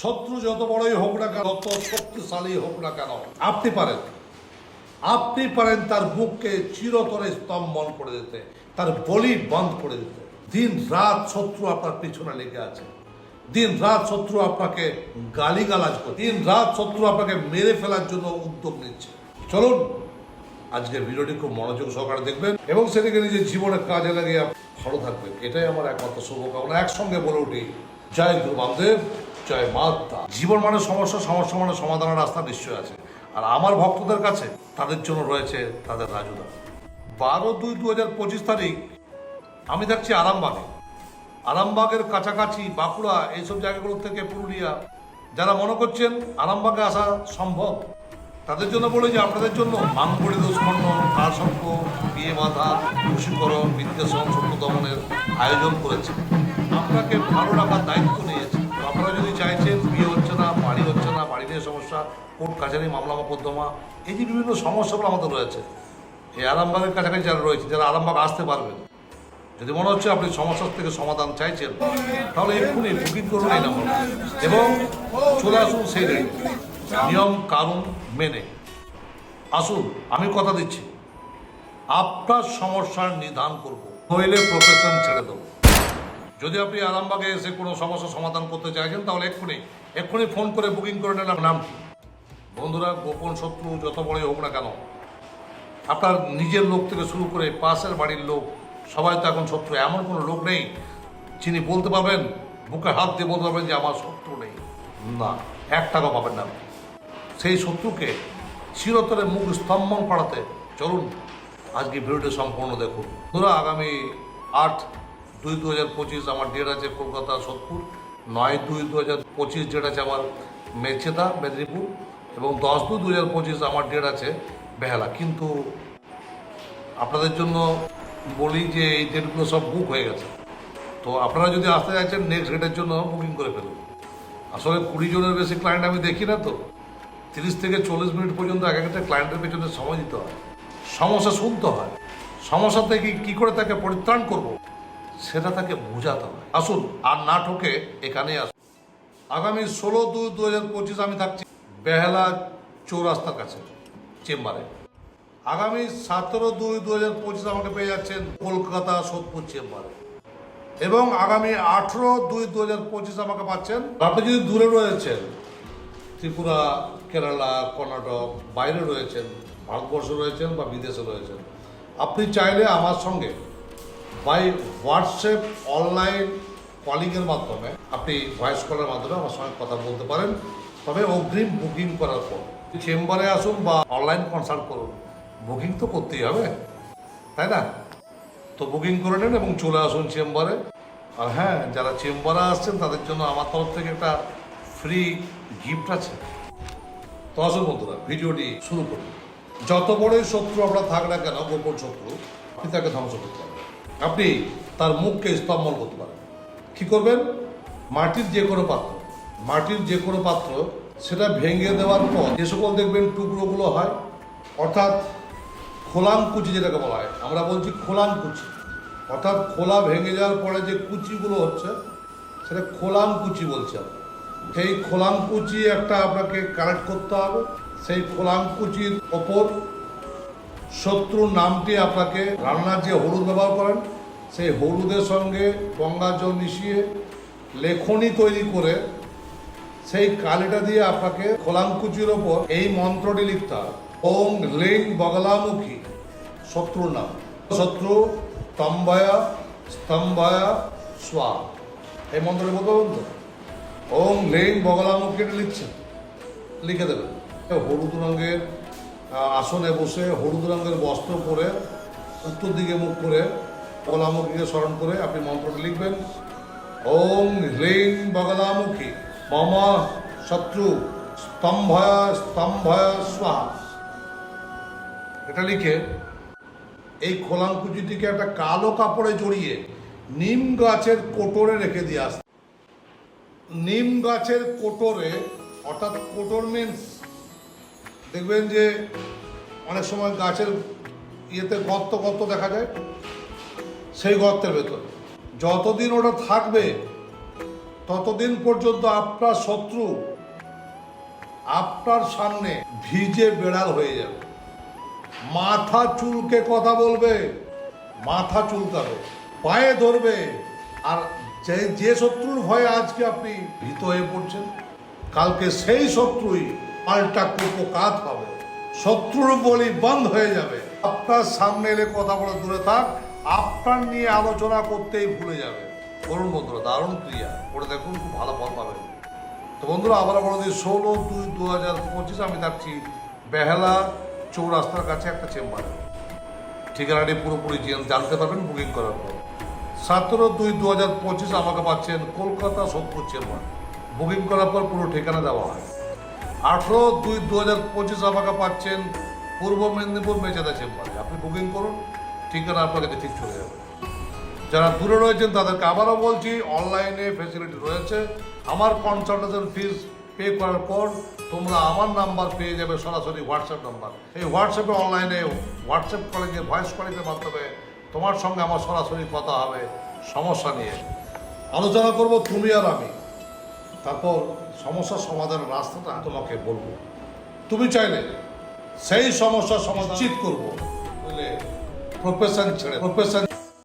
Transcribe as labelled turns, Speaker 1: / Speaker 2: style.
Speaker 1: শত্রু যত বড়ই হোক না কেন, তত শক্তিশালী হোক না কেন, আপনি পারেন। আপনি পারেন তার বুককে চিরতরে স্তম্ভন করে দিতে, তার বলি বন্ধ করে দিতে। দিন রাত শত্রু আপনার পিছনে লেগে আছে। দিন রাত শত্রু আপনাকে গালিগালাজ করে দিন রাত শত্রু আপনাকে মেরে ফেলার জন্য উদ্যোগ নিচ্ছে। চলুন, আজকের ভিডিওটি খুব মনোযোগ সহকারে দেখবেন এবং সেটাকে নিজের জীবনে কাজে লাগিয়ে ভালো থাকবেন। এটাই আমার একমাত্র শুভকামনা। একসঙ্গে বলে উঠি, জয় গুরু বামদেব। জয় মাতা জীবন মানে সমস্যা সমস্যা মানে সমাধানের রাস্তা নিশ্চয় আছে। আর আমার ভক্তদের কাছে তাদের জন্য রয়েছে তাদের রাজুদা বারো দুই দু হাজার পঁচিশ তারিখ, আমি থাকছি আরামবাগে। আরামবাগের কাছাকাছি বাঁকুড়া এইসব জায়গাগুলো থেকে পুরুলিয়া। যারা মনে করছেন আরামবাগে আসা সম্ভব, তাদের জন্য বলি যে আপনাদের জন্য মাঙ্গড়ি দোষমণ্ড কারসর্প বিয়ে বাধা খুশিকরণ বিদ্বেষণ সত্য দমনের আয়োজন করেছে। আপনাকে ভালো রাখার দায়িত্ব নিয়েছে। সমস্যা কোর্ট কাছারি মামলা মোকদ্দমা এই যে বিভিন্ন সমস্যাগুলো আমাদের রয়েছে। এই আরামবাগের কাছাকাছি যারা রয়েছে, যারা আরামবাগ আসতে পারবেন, যদি মনে হচ্ছে আপনি সমস্যার থেকে সমাধান চাইছেন, তাহলে এক্ষুনি বুকিং করুন এই নম্বর এবং চলে আসুন সেই নিয়ম, কানুন মেনে। আসুন, আমি কথা দিচ্ছি। আপনার সমস্যার নিধান করব। নইলে প্রফেশন ছেড়ে দেবো। যদি আপনি আরামবাগে এসে কোনো সমস্যার সমাধান করতে চাইছেন, তাহলে এক্ষুনি এক্ষুনি ফোন করে বুকিং করে নেন নাম কি বন্ধুরা, গোপন শত্রু যত বড়ই হোক না কেন, আপনার নিজের লোক থেকে শুরু করে পাশের বাড়ির লোক, সবাই তো এখন শত্রু। এমন কোনো লোক নেই যিনি বলতে পারবেন, বুকে হাত দিয়ে বলতে পারবেন যে আমার শত্রু নেই। না, এক টাকা পাবেন না সেই শত্রুকে চিরতরে মুখ স্তম্ভন করাতে চলুন, আজকে ভিডিওটি সম্পূর্ণ দেখুন। ধরো আগামী আট দুই দু হাজার পঁচিশ আমার ডেট আছে কলকাতা সোদপুর নয় দুই দু হাজার পঁচিশ ডেট আছে আমার মেচেদা মেদিনীপুর এবং দশ দুই দু হাজার পঁচিশ আমার ডেট আছে বেহালা। কিন্তু আপনাদের জন্য বলি যে এই ডেটগুলো সব বুক হয়ে গেছে। তো আপনারা যদি আসতে চাইছেন নেক্সট ডেটের জন্য বুকিং করে ফেলুন। আসলে কুড়ি জনের বেশি ক্লায়েন্ট আমি দেখি না তো। তিরিশ থেকে চল্লিশ মিনিট পর্যন্ত এক একটা ক্লায়েন্টের পেছনে সময় দিতে হয়। সমস্যা শুনতে হয়। সমস্যা থেকে কী করে তাকে পরিত্রাণ করব, সেটা তাকে বোঝাতে হয়। আসুন, আর না ঠকে এখানে আসুন। আগামী ষোলো দুই দু হাজার পঁচিশ আমি থাকছি। বেহালা চৌরাস্তার কাছে, চেম্বারে। আগামী সতেরো দুই দু হাজার পঁচিশ আমাকে পেয়ে যাচ্ছেন কলকাতা সোদপুর চেম্বারে। এবং আগামী আঠেরো দুই দু হাজার পঁচিশ আমাকে পাচ্ছেন, আপনি যদি দূরে রয়েছেন, ত্রিপুরা, কেরালা, কর্ণাটক, বাইরে রয়েছেন, ভারতবর্ষ রয়েছেন বা বিদেশে রয়েছেন, আপনি চাইলে আমার সঙ্গে বাই হোয়াটসঅ্যাপ অনলাইন কলিংয়ের মাধ্যমে, আপনি ভয়েস কলের মাধ্যমে আমার সঙ্গে কথা বলতে পারেন। তবে অগ্রিম বুকিং করার পর চেম্বারে আসুন বা অনলাইন কনসাল্ট করুন, বুকিং তো করতেই হবে, তাই না? তো বুকিং করে নিন এবং চলে আসুন চেম্বারে। আর হ্যাঁ যারা চেম্বারে আসছেন, তাদের জন্য আমার তরফ থেকে একটা ফ্রি গিফট আছে। তো আসুন বন্ধুরা, ভিডিওটি শুরু করুন। যত বড়ই শত্রু আমরা থাক না কেন, গোপন শত্রু, আপনি তাকে ধ্বংস করতে পারেন আপনি তার মুখকে স্তম্ভন করতে পারেন। কি করবেন? মাটির যে কোনো পাত্র মাটির যে কোনো পাত্র, সেটা ভেঙে দেওয়ার পর যে সকল দেখবেন টুকরোগুলো হয়, অর্থাৎ খোলাম কুচি যেটাকে বলা হয়, আমরা বলছি খোলাম কুচি। অর্থাৎ খোলা ভেঙে যাওয়ার পরে যে কুচিগুলো হচ্ছে, সেটা খোলাম কুচি বলছি সেই খোলাম কুচি একটা আপনাকে কালেক্ট করতে হবে, সেই খোলাম কুচির ওপর শত্রুর নামটি আপনাকে রান্নার যে হলুদ ব্যবহার করেন, সেই হলুদের সঙ্গে গঙ্গা জল মিশিয়ে লেখনি তৈরি করে সেই কালিটা দিয়ে আপনাকে খোলাঙ্কুচির ওপর এই মন্ত্রটি লিখতে হবে। ওং লিং বগলামুখী, শত্রুর নাম। শত্রু, স্তম্ভয়া স্তম্ভয়া স্বা। এই মন্ত্রটি বলতে তো? ওং লিং বগলামুখী এটা লিখছেন। লিখে দেবেন। হলুদ রঙের আসনে বসে হলুদ রঙের বস্ত্র পরে উত্তর দিকে মুখ করে বগলামুখীকে স্মরণ করে আপনি মন্ত্রটি লিখবেন। ওং হ্লিং বগলামুখী মম শত্রু স্তম্ভয় স্তম্ভয় স্বাহা এটা লিখে, এই খোলাঙ্কুচিটিকে একটা কালো কাপড়ে জড়িয়ে নিম গাছের কোটরে রেখে দিয়ে আসতে। নিম গাছের কোটরে, অর্থাৎ কোটর মিন্স দেখবেন যে অনেক সময় গাছের ইয়েতে গর্ত গর্ত দেখা যায়, সেই গর্তের ভেতর। যতদিন ওটা থাকবে ততদিন পর্যন্ত আপনার শত্রু আপনার সামনে ভিজে বেড়াল হয়ে যাবে। মাথা চুলকে কথা বলবে, মাথা চুলকাবে, পায়ে ধরবে, আর যে যে শত্রুর ভয়ে আজকে আপনি ভীত হয়ে পড়ছেন, কালকে সেই শত্রুই পাল্টা কুপকাত হবে। শত্রুর বলি বন্ধ হয়ে যাবে। আপনার সামনে এলে কথা বলে দূরে থাক, আপনার নিয়ে আলোচনা করতেই ভুলে যাবে। করুন বন্ধুরা দারুণ ক্রিয়া। করে দেখুন, খুব ভালো ফল পাবেন তো বন্ধুরা আবার বলে দিই ষোলো দুই দু হাজার পঁচিশ, আমি থাকছি বেহালা চৌরাস্তার কাছে একটা চেম্বারে। ঠিকানাটি পুরোপুরি জেন- জানতে পারবেন বুকিং করার পর। সতেরো দুই দু হাজার পঁচিশ আমাকে পাচ্ছেন কলকাতা সোদপুর চেম্বার। বুকিং করার পর পুরো ঠিকানা দেওয়া হয়। আঠেরো দুই দু হাজার পঁচিশ আমাকে পাচ্ছেন পূর্ব মেদিনীপুর মেচাদা চেম্বারে। আপনি বুকিং করুন, ঠিকানা আপনার কাছে ঠিক চলে যাবে। যারা দূরে রয়েছেন তাদেরকে আবারও বলছি অনলাইনে ফেসিলিটি রয়েছে। আমার কনসালটেশন ফিস পে করার পর তোমরা আমার নাম্বার পেয়ে যাবে, সরাসরি হোয়াটসঅ্যাপ নাম্বার এই হোয়াটসঅ্যাপে অনলাইনে হোয়াটসঅ্যাপ কলেজে ভয়েস কলিংয়ের মাধ্যমে তোমার সঙ্গে আমার সরাসরি কথা হবে, সমস্যা নিয়ে। আলোচনা করব তুমি আর আমি। তারপর সমস্যার সমাধানের রাস্তাটা তোমাকে বলব। তুমি চাইলে সেই সমস্যার সমাধান করব। প্রফেশন ছেড়ে প্রফেশন